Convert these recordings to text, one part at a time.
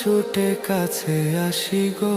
ছুটে কাছে আসি গো।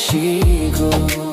ভালোবাসি